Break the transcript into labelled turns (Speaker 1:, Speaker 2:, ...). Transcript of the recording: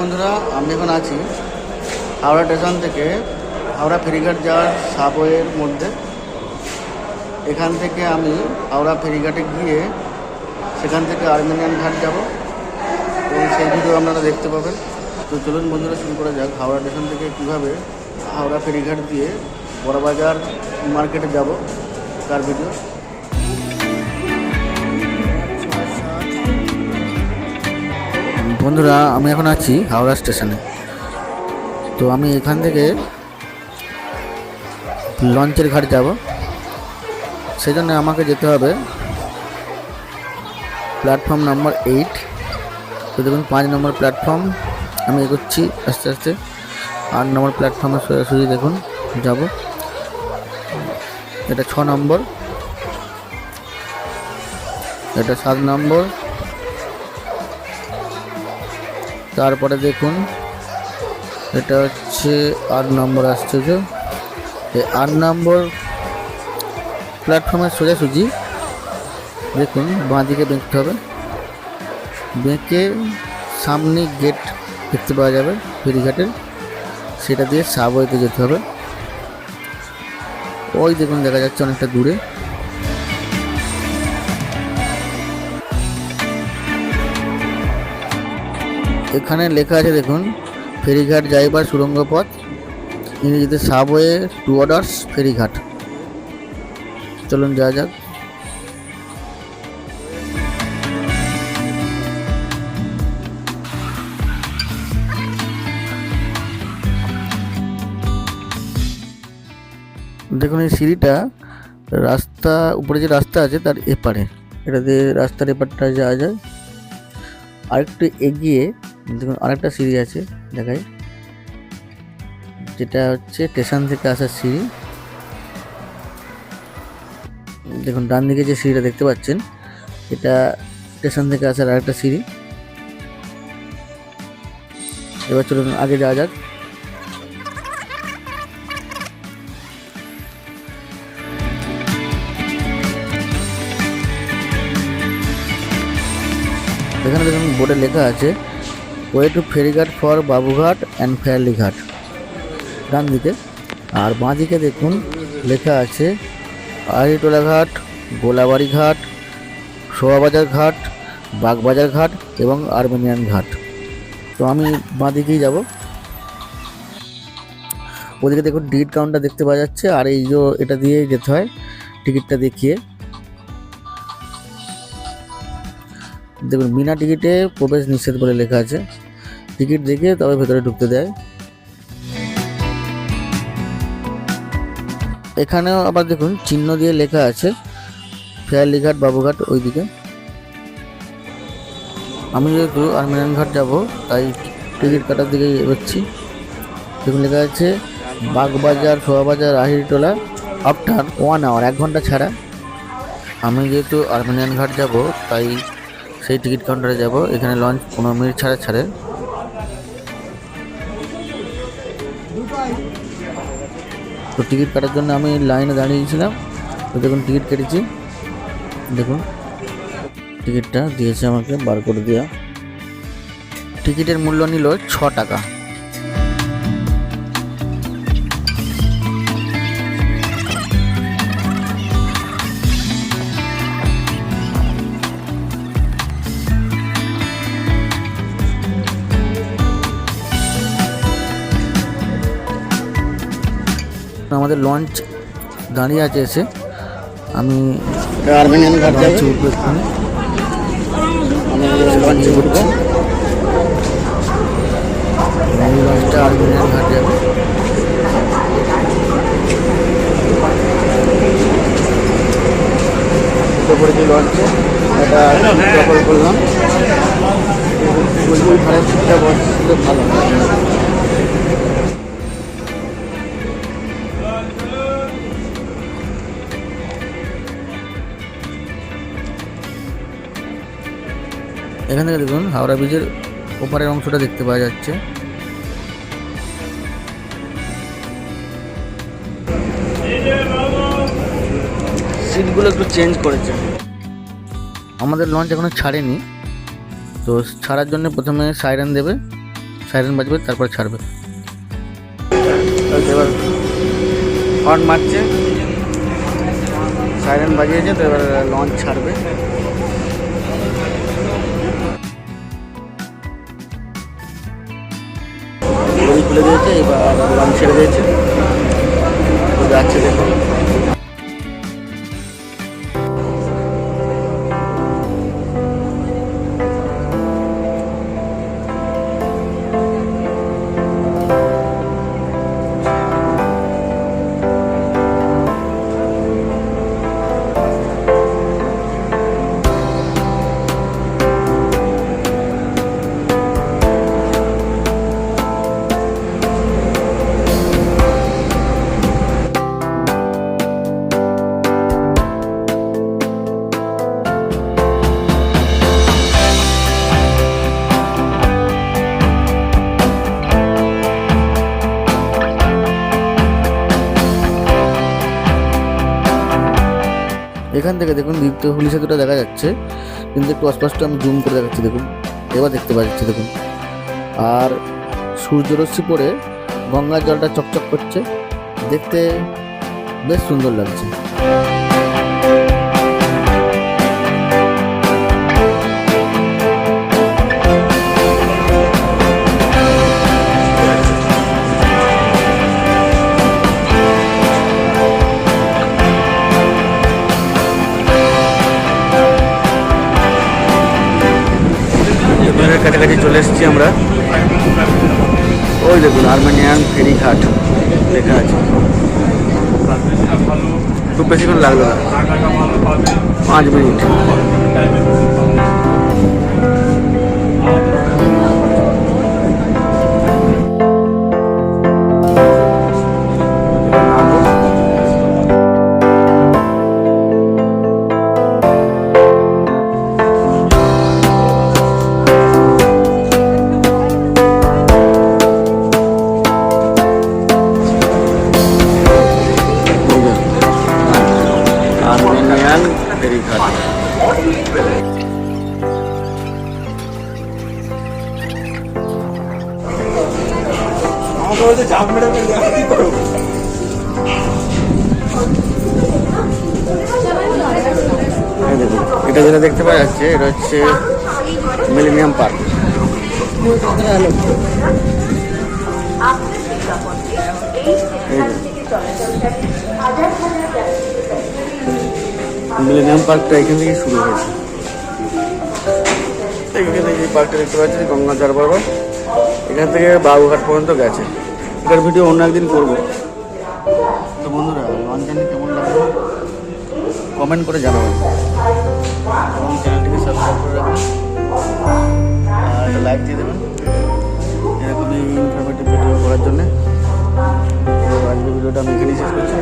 Speaker 1: বন্ধুরা, আমি এখন আছি হাওড়া স্টেশন থেকে হাওড়া ফেরিঘাট যাওয়ার সাবওয়ের মধ্যে। এখান থেকে আমি হাওড়া ফেরিঘাটে গিয়ে সেখান থেকে আর্মেনিয়ান ঘাট যাব। এবং সেই ভিডিও আপনারা দেখতে পাবেন। তো চলুন বন্ধুরা, শুরু করা যাক। হাওড়া স্টেশন থেকে কীভাবে হাওড়া ফেরিঘাট দিয়ে বড়বাজার মার্কেটে যাব, তার ভিডিও। বন্ধুরা, আমি এখন আছি হাওড়া স্টেশনে। তো আমি এখান থেকে লঞ্চের ঘাট যাব। সেই জন্য আমাকে যেতে হবে প্ল্যাটফর্ম নাম্বার এইট। তো দেখুন, পাঁচ নম্বর প্ল্যাটফর্ম, আমি এগোচ্ছি আস্তে আস্তে। আট নম্বর প্ল্যাটফর্মে সোজাসুজি দেখুন, যাব। এটা ছ নম্বর। এটা সাত নম্বর। তারপরে দেখুন, এটা হচ্ছে আট নম্বর আসছে যে এই আট নম্বর প্ল্যাটফর্মের সোজাসুজি, দেখুন বাঁ দিকে বেঁকতে হবে। বেঁকে সামনে গেট দেখতে পাওয়া যাবে, ফেরিঘাটের। সেটা দিয়ে সাবওয়েতে যেতে হবে। ওই দেখুন, দেখা যাচ্ছে অনেকটা দূরে। এখানে লেখা আছে দেখুন, ফেরিঘাট যাইবার সুড়ঙ্গ পথ, ইংরেজিতে সাবওয়ে টু অর্ডার্স ফেরিঘাট। চলুন যাওয়া যাক। দেখুন এই সিঁড়িটা, রাস্তা, উপরে যে রাস্তা আছে তার এপারে। এটা দিয়ে রাস্তার এপারটা যাওয়া যায়। আরেকটু এগিয়ে দেখুন, আরেকটা সিঁড়ি আছে, দেখাই। যেটা হচ্ছে স্টেশন থেকে আসার সিঁড়ি। দেখুন, ডান দিকে যে সিঁড়িটা দেখতে পাচ্ছেন, এটা স্টেশন থেকে আসার আরেকটা সিঁড়ি। এবার চলুন আগে যাওয়া যাক। এখানে দেখুন, বোর্ডে লেখা আছে ওয়ে টু ফেরিঘাট for Babughat and Fairlie Ghat ডান দিকে। আর বাঁ দিকে দেখুন, লেখা আছে আড়িটোলা ঘাট, গোলাবাড়ি ঘাট শোয়াবাজার ঘাট, বাগবাজার ঘাট এবং আর্মেনিয়ান ঘাট। তো আমি বাঁ দিকেই যাব। ওদিকে দেখুন টিকিট কাউন্টার দেখতে পাওয়া যাচ্ছে। আর এই যে এটা দিয়ে যেতে হয় টিকিটটা দেখিয়ে। দেখুন, বিনা টিকিটে প্রবেশ নিষেধ বলে লেখা আছে। টিকিট দেখে তবে ভেতরে ঢুকতে দেয়। এখানেও আবার দেখুন, চিহ্ন দিয়ে লেখা আছে ফেয়ারলি ঘাট বাবুঘাট ওইদিকে। আমি যেহেতু আর্মিনান ঘাট যাব, তাই টিকিট কাটার দিকে এগোচ্ছি। দেখুন, লেখা আছে, Bagbazar Shobhabazar Ahiritola after one hour এক ঘণ্টা ছাড়া। আমি যেহেতু আর্মেনিয়ান ঘাট যাব, তাই সেই টিকিট কাউন্টারে যাব। এখানে লঞ্চ পনেরো মিনিট ছাড়া ছাড়ে। তো টিকিট কাটার জন্য আমি লাইনে দাঁড়িয়েছিলাম তো দেখুন, টিকিট কেটেছি। দেখুন, টিকিটটা দিয়েছে আমাকে, বার করে দেওয়া টিকিটের মূল্য নিল ছ টাকা। আমাদের লঞ্চ দাঁড়িয়ে আছে এসে। আমি
Speaker 2: আর্মেনিয়ান ঘাট যাবে।
Speaker 1: লঞ্চে উঠবো।
Speaker 2: লঞ্চে উঠবো
Speaker 1: এই লঞ্চটা আর্মেনিয়ান ঘাট যাবে।
Speaker 2: লঞ্চে এটা করলাম। সিটটা বসলে ভালো
Speaker 1: এখান থেকে দেখুন হাওড়া ব্রিজের ওপারের অংশটা দেখতে পাওয়া যাচ্ছে।
Speaker 2: সিটগুলো একটু চেঞ্জ করেছে।
Speaker 1: আমাদের লঞ্চ এখনও ছাড়েনি। তো ছাড়ার জন্য প্রথমে সাইরেন দেবে
Speaker 2: সাইরেন বাজবে তারপরে ছাড়বে। এবার হর্ন মারছে। সাইরেন বাজিয়েছে তো এবার লঞ্চ ছাড়বে। খুলে দিয়েছে এবার লঞ্চ ছেড়ে দিয়েছে। যাচ্ছে দেখুন। এখান থেকে দেখুন দ্বিতীয় হুলি সেতুটা দেখা যাচ্ছে। কিন্তু একটু অস্পষ্ট আমি জুম করে দেখাচ্ছি, দেখুন। এবার দেখতে পাচ্ছি দেখুন। আর সূর্যরশ্মি পরে গঙ্গার জলটা চকচক করছে। দেখতে বেশ সুন্দর লাগছে। চলে এসেছি আমরা। ওই দেখুন, আর্মেনিয়ান ফেরিঘাট লেখা আছে। খুব বেশিক্ষণ লাগল না। পাঁচ মিনিট। দেখতে পাওয়া যাচ্ছে, এটা হচ্ছে মিলেনিয়াম পার্ক। মিলেনিয়াম পার্কটা এখান থেকে শুরু হয়েছে। এখানে যে পার্কটা দেখতে পাচ্ছি গঙ্গাধার বাবা, এখান থেকে বাবুঘাট পর্যন্ত গেছে। এটার ভিডিও অন্য একদিন করব। তো বন্ধুরা লঞ্চ কেমন লাগল? কমেন্ট করে চ্যানেলটিকে সাবস্ক্রাইব করে দিয়ে দেবেন। এরকমই ইনফরমেটিভ ভিডিও করার জন্যে। ভিডিওটা আমি এখানেই করছি।